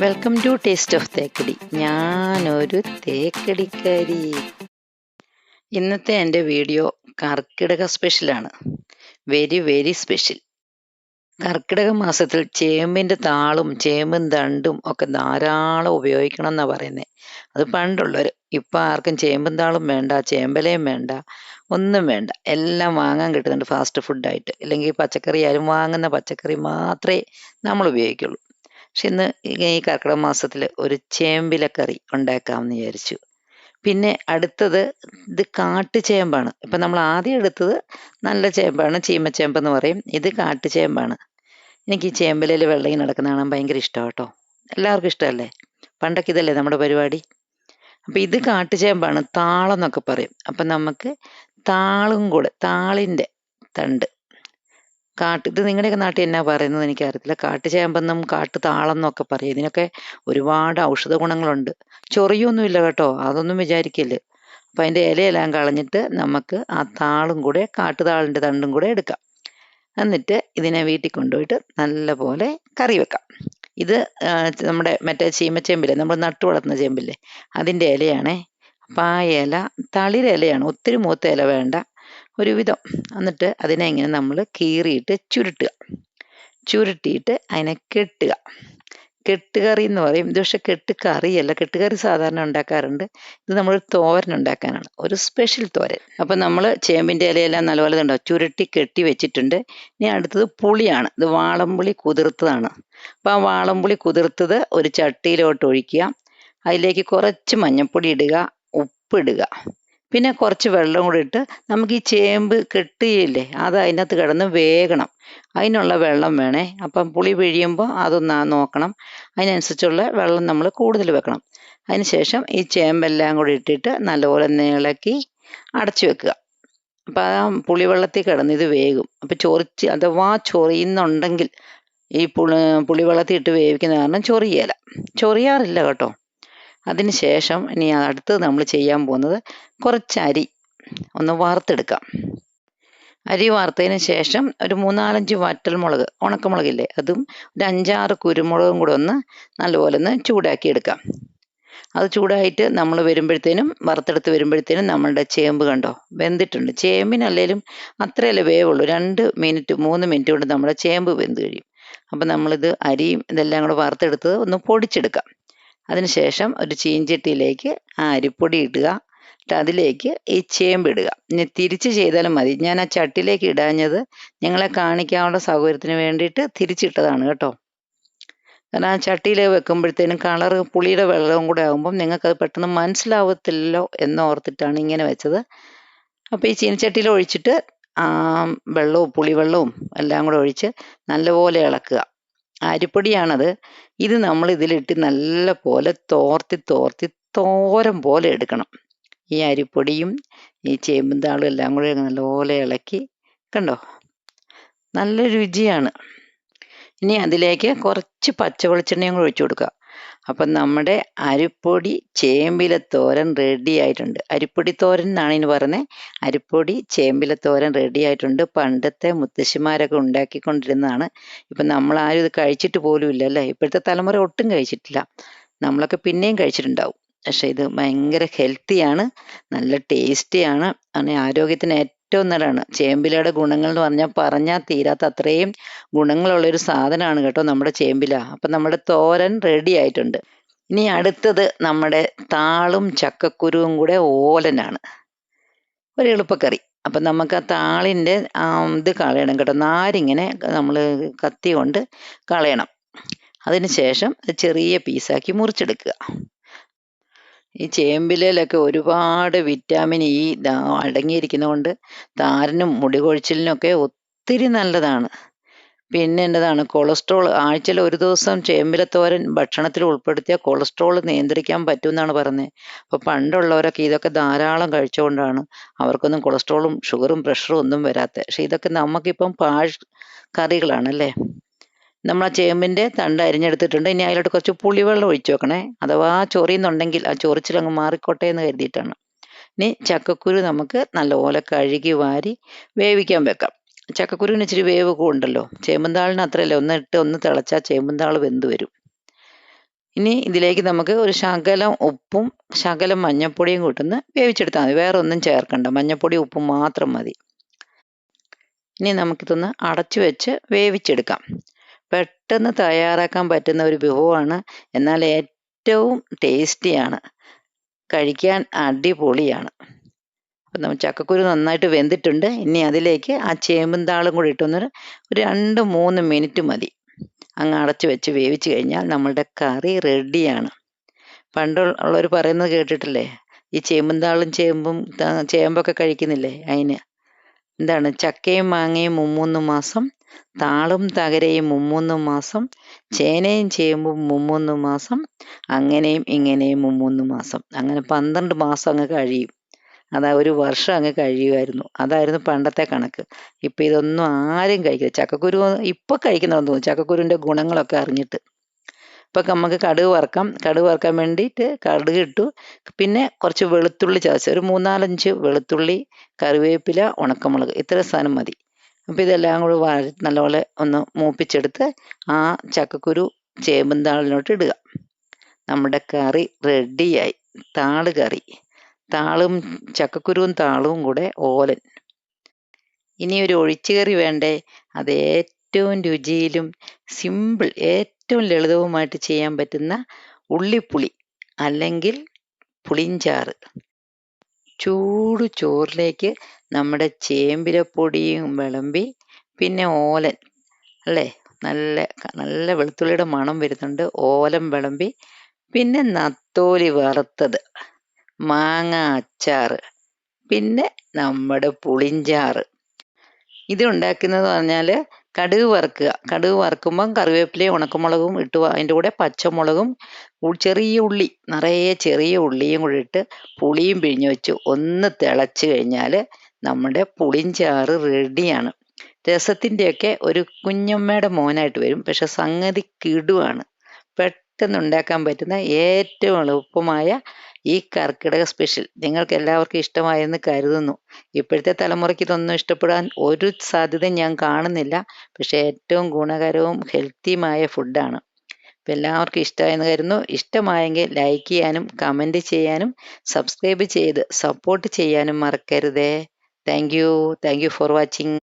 Welcome to taste of Thekkady ഞാനൊരു തേക്കടിക്കാരി. ഇന്നത്തെ എന്റെ വീഡിയോ കർക്കിടക സ്പെഷ്യലാണ് വെരി വെരി സ്പെഷ്യൽ കർക്കിടക മാസത്തിൽ ചേമ്പിന്റെ താളും ചേമ്പും തണ്ടും ഒക്കെ ധാരാളം ഉപയോഗിക്കണം എന്നാണ് പറയുന്നത് അത് പണ്ടുള്ളവർ ഇപ്പം ആർക്കും ചേമ്പും താളും വേണ്ട ചേമ്പലയും വേണ്ട ഒന്നും വേണ്ട. എല്ലാം വാങ്ങാൻ കിട്ടുന്നുണ്ട് ഫാസ്റ്റ് ഫുഡായിട്ട് ഇല്ലെങ്കിൽ പച്ചക്കറി ആയാലും വാങ്ങുന്ന പച്ചക്കറി മാത്രമേ നമ്മൾ ഉപയോഗിക്കുള്ളൂ. പക്ഷെ ഇന്ന് ഈ കർക്കിടക മാസത്തിൽ ഒരു ചേമ്പിലക്കറി ഉണ്ടാക്കാമെന്ന് വിചാരിച്ചു. പിന്നെ അടുത്തത് ഇത് കാട്ടുചേമ്പാണ് ഇപ്പം നമ്മൾ ആദ്യം എടുത്തത് നല്ല ചേമ്പാണ് ചീമച്ചേമ്പ് എന്ന് പറയും. ഇത് കാട്ടുചേമ്പാണ് എനിക്ക് ഈ ചേമ്പിലയിൽ വെള്ളം നടക്കുന്ന കാണാൻ ഭയങ്കര ഇഷ്ടം കേട്ടോ. എല്ലാവർക്കും ഇഷ്ടമല്ലേ? പണ്ടൊക്കെ ഇതല്ലേ നമ്മുടെ പരിപാടി? അപ്പം ഇത് കാട്ടുചേമ്പാണ് താളെന്നൊക്കെ പറയും. അപ്പം നമുക്ക് താളും കൂടെ താളിന്റെ തണ്ട് കാട്ട് ഇത് നിങ്ങളുടെയൊക്കെ നാട്ടിൽ എന്നാ പറയുന്നത് എനിക്കറിയത്തില്ല. കാട്ടുചേമ്പെന്നും കാട്ടു താളെന്നൊക്കെ പറയും. ഇതിനൊക്കെ ഒരുപാട് ഔഷധ ഗുണങ്ങളുണ്ട്. ചൊറിയൊന്നുമില്ല കേട്ടോ. അതൊന്നും വിചാരിക്കല്ല്. അപ്പം അതിന്റെ ഇലയെല്ലാം കളഞ്ഞിട്ട് നമുക്ക് ആ താളും കൂടെ കാട്ടുതാളിന്റെ തണ്ടും കൂടെ എടുക്കാം. എന്നിട്ട് ഇതിനെ വീട്ടിൽ കൊണ്ടുപോയിട്ട് നല്ലപോലെ കറി വെക്കാം. ഇത് നമ്മുടെ മറ്റേ ചീമച്ചേമ്പില്ലേ? നമ്മൾ നട്ടു വളർത്തുന്ന ചേമ്പില്ലേ? അതിന്റെ ഇലയാണേ. അപ്പം ആ ഇല തളിരിലയാണ്. ഒത്തിരി മൂത്ത ഇല വേണ്ട. ഒരുവിധം. എന്നിട്ട് അതിനെ ഇങ്ങനെ നമ്മൾ കീറിയിട്ട് ചുരുട്ടുക. ചുരുട്ടിയിട്ട് അതിനെ കെട്ടുക. കെട്ടുകറി എന്ന് പറയും. ഇത് പക്ഷെ കെട്ടുകറിയല്ല. കെട്ടുകറി സാധാരണ ഉണ്ടാക്കാറുണ്ട്. ഇത് നമ്മൾ തോരൻ ഉണ്ടാക്കാനാണ്. ഒരു സ്പെഷ്യൽ തോരൻ. അപ്പം നമ്മൾ ചേമ്പിന്റെ ഇലയെല്ലാം നല്ലപോലെ ഉണ്ടോ ചുരുട്ടി കെട്ടി വെച്ചിട്ടുണ്ട്. ഇനി അടുത്തത് പുളിയാണ്. ഇത് വാളംപുളി കുതിർത്തതാണ്. അപ്പം ആ വാളംപുളി കുതിർത്തത് ഒരു ചട്ടിയിലോട്ട് ഒഴിക്കുക. അതിലേക്ക് കുറച്ച് മഞ്ഞൾപ്പൊടി ഇടുക. ഉപ്പിടുക. പിന്നെ കുറച്ച് വെള്ളം കൂടി ഇട്ട് നമുക്ക് ഈ ചേമ്പ് കെട്ടിയില്ലേ അത് അതിനകത്ത് കിടന്ന് വേകണം. അതിനുള്ള വെള്ളം വേണേ. അപ്പം പുളി പിഴിയുമ്പോൾ അതൊന്ന് നോക്കണം. അതിനനുസരിച്ചുള്ള വെള്ളം നമ്മൾ കൂടുതൽ വെക്കണം. അതിന് ശേഷം ഈ ചേമ്പെല്ലാം കൂടി ഇട്ടിട്ട് നല്ലപോലെ നീളക്കി അടച്ചു വെക്കുക. അപ്പം ആ പുളിവെള്ളത്തിൽ കിടന്ന് ഇത് വേകും. അപ്പം ചൊറിച്ച് അഥവാ ചൊറിയുന്നുണ്ടെങ്കിൽ ഈ പുളി പുളിവെള്ളത്തിൽ ഇട്ട് വേവിക്കുന്ന കാരണം ചൊറിയേല. ചൊറിയാറില്ല കേട്ടോ. അതിന് ശേഷം ഇനി അടുത്തത് നമ്മൾ ചെയ്യാൻ പോകുന്നത് കുറച്ച് അരി ഒന്ന് വാർത്തെടുക്കാം അരി വാർത്തതിന് ശേഷം ഒരു മൂന്നാലഞ്ച് വറ്റൽമുളക് ഉണക്കമുളകില്ലേ അതും ഒരു അഞ്ചാറ് കുരുമുളകും കൂടെ ഒന്ന് നല്ലപോലെ ഒന്ന് ചൂടാക്കി എടുക്കാം അത് ചൂടായിട്ട് നമ്മൾ വരുമ്പോഴത്തേനും വറുത്തെടുത്ത് വരുമ്പോഴത്തേനും നമ്മളുടെ ചേമ്പ് കണ്ടോ വെന്തിട്ടുണ്ട്. ചേമ്പിനല്ലേലും അത്രയല്ല വേവുള്ളൂ. രണ്ട് മിനിറ്റ് മൂന്ന് മിനിറ്റ് കൊണ്ട് നമ്മുടെ ചേമ്പ് വെന്ത് കഴിയും. അപ്പം നമ്മളിത് അരിയും ഇതെല്ലാം കൂടെ വറുത്തെടുത്ത് ഒന്ന് പൊടിച്ചെടുക്കാം. അതിനുശേഷം ഒരു ചീഞ്ചട്ടിയിലേക്ക് ആ അരിപ്പൊടി ഇടുക. എന്നിട്ട് അതിലേക്ക് ഈ ചേമ്പ് ഇടുക. ഇനി തിരിച്ച് ചെയ്താലും മതി. ഞാൻ ആ ചട്ടിയിലേക്ക് ഇടാഞ്ഞത് ഞങ്ങളെ കാണിക്കാനുള്ള സൗകര്യത്തിന് വേണ്ടിയിട്ട് തിരിച്ചിട്ടതാണ് കേട്ടോ. കാരണം ആ ചട്ടിയിൽ വെക്കുമ്പോഴത്തേനും കളർ പുളിയുടെ വെള്ളവും കൂടെ ആകുമ്പം നിങ്ങൾക്കത് പെട്ടെന്ന് മനസ്സിലാവത്തില്ലല്ലോ എന്നോർത്തിട്ടാണ് ഇങ്ങനെ വെച്ചത്. അപ്പോൾ ഈ ചീനച്ചട്ടിയിൽ ഒഴിച്ചിട്ട് വെള്ളവും പുളിവെള്ളവും എല്ലാം കൂടെ ഒഴിച്ച് നല്ലപോലെ ഇളക്കുക. അരിപ്പൊടിയാണത്. ഇത് നമ്മൾ ഇതിലിട്ട് നല്ല പോലെ തോർത്തി തോർത്തി തോരൻ പോലെ എടുക്കണം. ഈ അരിപ്പൊടിയും ഈ ചേമ്പന്താളും എല്ലാം കൂടി നല്ലപോലെ ഇളക്കി കണ്ടോ? നല്ല രുചിയാണ്. ഇനി അതിലേക്ക് കുറച്ച് പച്ച വെളിച്ചെണ്ണയും കൂടി ഒഴിച്ചു കൊടുക്കുക. അപ്പം നമ്മുടെ അരിപ്പൊടി ചേമ്പില തോരൻ റെഡി ആയിട്ടുണ്ട്. അരിപ്പൊടി തോരൻ എന്നാണ് ഇനി പറയുന്നത് അരിപ്പൊടി ചേമ്പില തോരൻ റെഡി ആയിട്ടുണ്ട്. പണ്ടത്തെ മുത്തശ്ശിമാരൊക്കെ ഉണ്ടാക്കിക്കൊണ്ടിരുന്നതാണ്. ഇപ്പം നമ്മൾ ആരും ഇത് കഴിച്ചിട്ട് പോലും ഇല്ല അല്ലേ? ഇപ്പോഴത്തെ തലമുറ ഒട്ടും കഴിച്ചിട്ടില്ല. നമ്മളൊക്കെ പിന്നെയും കഴിച്ചിട്ടുണ്ടാവും. പക്ഷേ ഇത് ഭയങ്കര ഹെൽത്തിയാണ് നല്ല ടേസ്റ്റിയാണ് അങ്ങനെ ആരോഗ്യത്തിന് ഏറ്റവും നല്ലതാണ് ചേമ്പിലയുടെ ഗുണങ്ങൾ എന്ന് പറഞ്ഞാൽ പറഞ്ഞാൽ തീരാത്ത അത്രയും ഗുണങ്ങളുള്ളൊരു സാധനമാണ് കേട്ടോ നമ്മുടെ ചേമ്പില. അപ്പം നമ്മുടെ തോരൻ റെഡി ആയിട്ടുണ്ട്. ഇനി അടുത്തത് നമ്മുടെ താളും ചക്കക്കുരുവും കൂടെ ഓലനാണ്. ഒരു എളുപ്പക്കറി. അപ്പം നമുക്ക് ആ താളിന്റെ ഇത് കളയണം കേട്ടോ. നാരിങ്ങനെ നമ്മൾ കത്തി കൊണ്ട് കളയണം. അതിന് ശേഷം ചെറിയ പീസാക്കി മുറിച്ചെടുക്കുക. ഈ ചേമ്പിലയിലൊക്കെ ഒരുപാട് വിറ്റാമിൻ ഇ അടങ്ങിയിരിക്കുന്നതുകൊണ്ട് താരനും മുടി കൊഴിച്ചിലിനൊക്കെ ഒത്തിരി നല്ലതാണ്. പിന്നെ എന്നതാണ് കൊളസ്ട്രോൾ ആഴ്ചയിൽ ഒരു ദിവസം ചേമ്പിലത്തോരൻ ഭക്ഷണത്തിൽ ഉൾപ്പെടുത്തിയ കൊളസ്ട്രോൾ നിയന്ത്രിക്കാൻ പറ്റുമെന്നാണ് പറഞ്ഞത് അപ്പോൾ പണ്ടുള്ളവരൊക്കെ ഇതൊക്കെ ധാരാളം കഴിച്ചുകൊണ്ടാണ് അവർക്കൊന്നും കൊളസ്ട്രോളും ഷുഗറും പ്രഷറും ഒന്നും വരാത്തത് പക്ഷെ ഇതൊക്കെ നമുക്കിപ്പം പാഴ് കറികളാണല്ലേ? നമ്മൾ ആ ചേമ്പിന്റെ തണ്ട് അരിഞ്ഞെടുത്തിട്ടുണ്ട്. ഇനി അതിലോട്ട് കുറച്ച് പുളിവെള്ളം ഒഴിച്ചു വെക്കണേ. അഥവാ ചൊറിയുന്നുണ്ടെങ്കിൽ ആ ചൊറിച്ചിലങ്ങ് മാറിക്കോട്ടെ എന്ന് കരുതിയിട്ടാണ്. ഇനി ചക്കക്കുരു നമുക്ക് നല്ലപോലെ കഴുകി വാരി വേവിക്കാൻ വെക്കാം. ചക്കക്കുരുവിന് ഇച്ചിരി വേവ് ഉണ്ടല്ലോ. ചേമ്പന്താളിന് അത്രയല്ല. ഒന്ന് ഇട്ട് ഒന്ന് തിളച്ചാൽ ചേമ്പന്താൾ വെന്ത് വരും. ഇനി ഇതിലേക്ക് നമുക്ക് ഒരു ശകലം ഉപ്പും ശകലം മഞ്ഞൾപ്പൊടിയും കൂട്ടുന്ന വേവിച്ചെടുത്താൽ മതി. വേറെ ഒന്നും ചേർക്കണ്ട. മഞ്ഞൾപ്പൊടി ഉപ്പും മാത്രം മതി. ഇനി നമുക്കിതൊന്ന് അടച്ചു വെച്ച് വേവിച്ചെടുക്കാം. പെട്ടെന്ന് തയ്യാറാക്കാൻ പറ്റുന്ന ഒരു വിഭവമാണ്. എന്നാൽ ഏറ്റവും ടേസ്റ്റിയാണ്. കഴിക്കാൻ അടിപൊളിയാണ്. അപ്പം നമ്മൾ ചക്കക്കുരു നന്നായിട്ട് വെന്തിട്ടുണ്ട്. ഇനി അതിലേക്ക് ആ ചേമ്പന്താളും കൂടി ഇട്ടൊന്ന് ഒരു രണ്ട് മൂന്ന് മിനിറ്റ് മതി. അങ്ങ് അടച്ചു വെച്ച് വേവിച്ച് കഴിഞ്ഞാൽ നമ്മളുടെ കറി റെഡിയാണ്. പണ്ടുള്ളവർ പറയുന്നത് കേട്ടിട്ടില്ലേ? ഈ ചേമ്പന്താളും ചേമ്പും ചേമ്പൊക്കെ കഴിക്കുന്നില്ലേ? അതിന്. എന്താണ്? ചക്കയും മാങ്ങയും മുമ്മൂന്ന് മാസം താളും തകരയും മുമ്മൂന്ന് മാസം ചേനയും ചേമ്പും മുമ്മൂന്ന് മാസം അങ്ങനെയും ഇങ്ങനെയും മുമ്മൂന്ന് മാസം. അങ്ങനെ പന്ത്രണ്ട് മാസം അങ്ങ് കഴിയും. അതാ ഒരു വർഷം അങ്ങ് കഴിയുമായിരുന്നു. അതായിരുന്നു പണ്ടത്തെ കണക്ക്. ഇപ്പം ഇതൊന്നും ആരും കഴിക്കില്ല. ചക്കക്കുരു ഇപ്പം കഴിക്കുന്നതെന്ന് തോന്നുന്നു. ചക്കക്കുരുവിന്റെ ഗുണങ്ങളൊക്കെ അറിഞ്ഞിട്ട്. ഇപ്പം നമുക്ക് കടുക് വറക്കാം. കടുക് വറക്കാൻ വേണ്ടിയിട്ട് കടുക് ഇട്ടു. പിന്നെ കുറച്ച് വെളുത്തുള്ളി ചതച്ച്. ഒരു മൂന്നാലഞ്ച് വെളുത്തുള്ളി കറിവേപ്പില ഉണക്കമുളക്. ഇത്ര സാധനം മതി. അപ്പോൾ ഇതെല്ലാം കൂടി വഴ നല്ലപോലെ ഒന്ന് മൂപ്പിച്ചെടുത്ത് ആ ചക്കക്കുരു ചേമ്പും താളിനോട്ട് ഇടുക. നമ്മുടെ കറി റെഡിയായി. താൾ കറി. താളും ചക്കക്കുരുവും താളും കൂടെ ഓലൻ. ഇനി ഒരു ഒഴിച്ചുകറി വേണ്ടേ? അത് ഏറ്റവും രുചിയിലും സിമ്പിൾ ഏറ്റവും ലളിതവുമായിട്ട് ചെയ്യാൻ പറ്റുന്ന ഉള്ളിപ്പുളി അല്ലെങ്കിൽ പുളിഞ്ചാറ്. ചൂട് ചോറിലേക്ക് നമ്മുടെ ചേമ്പിലപ്പൊടിയും വിളമ്പി പിന്നെ ഓലൻ അല്ലേ? നല്ല നല്ല വെളുത്തുള്ളിയുടെ മണം വരുന്നുണ്ട്. ഓലം വിളമ്പി പിന്നെ നത്തോലി വറുത്തത്. മാങ്ങ അച്ചാറ് പിന്നെ നമ്മുടെ പുളിഞ്ചാറ്. ഇത് ഉണ്ടാക്കുന്നത് പറഞ്ഞാൽ കടുക് വറുക്കുക. കടുക് വറുക്കുമ്പം കറിവേപ്പിലയും ഉണക്കമുളകും ഇട്ട് അതിന്റെ കൂടെ പച്ചമുളകും ചെറിയ ഉള്ളി നിറയെ ചെറിയ ഉള്ളിയും കൂടി ഇട്ട് പുളിയും പിഴിഞ്ഞ് വെച്ച്. ഒന്ന് തിളച്ച് കഴിഞ്ഞാൽ നമ്മുടെ പുളിഞ്ചാറ് റെഡിയാണ്. രസത്തിന്റെയൊക്കെ ഒരു കുഞ്ഞമ്മയുടെ മോനായിട്ട് വരും. പക്ഷെ സംഗതി കിടുവാണ്. പെട്ടെന്ന് ഉണ്ടാക്കാൻ പറ്റുന്ന ഏറ്റവും എളുപ്പമായ ഈ കർക്കിടക സ്പെഷ്യൽ നിങ്ങൾക്ക് എല്ലാവർക്കും ഇഷ്ടമായെന്ന് കരുതുന്നു. ഇപ്പോഴത്തെ തലമുറയ്ക്ക് ഇതൊന്നും ഇഷ്ടപ്പെടാൻ ഒരു സാധ്യതയും ഞാൻ കാണുന്നില്ല. പക്ഷേ ഏറ്റവും ഗുണകരവും ഹെൽത്തിയുമായ ഫുഡാണ് അപ്പം എല്ലാവർക്കും ഇഷ്ടമായെന്ന് കരുതുന്നു. ഇഷ്ടമായെങ്കിൽ ലൈക്ക് ചെയ്യാനും കമന്റ് ചെയ്യാനും സബ്സ്ക്രൈബ് ചെയ്ത് സപ്പോർട്ട് ചെയ്യാനും മറക്കരുതേ. Thank you thank you for watching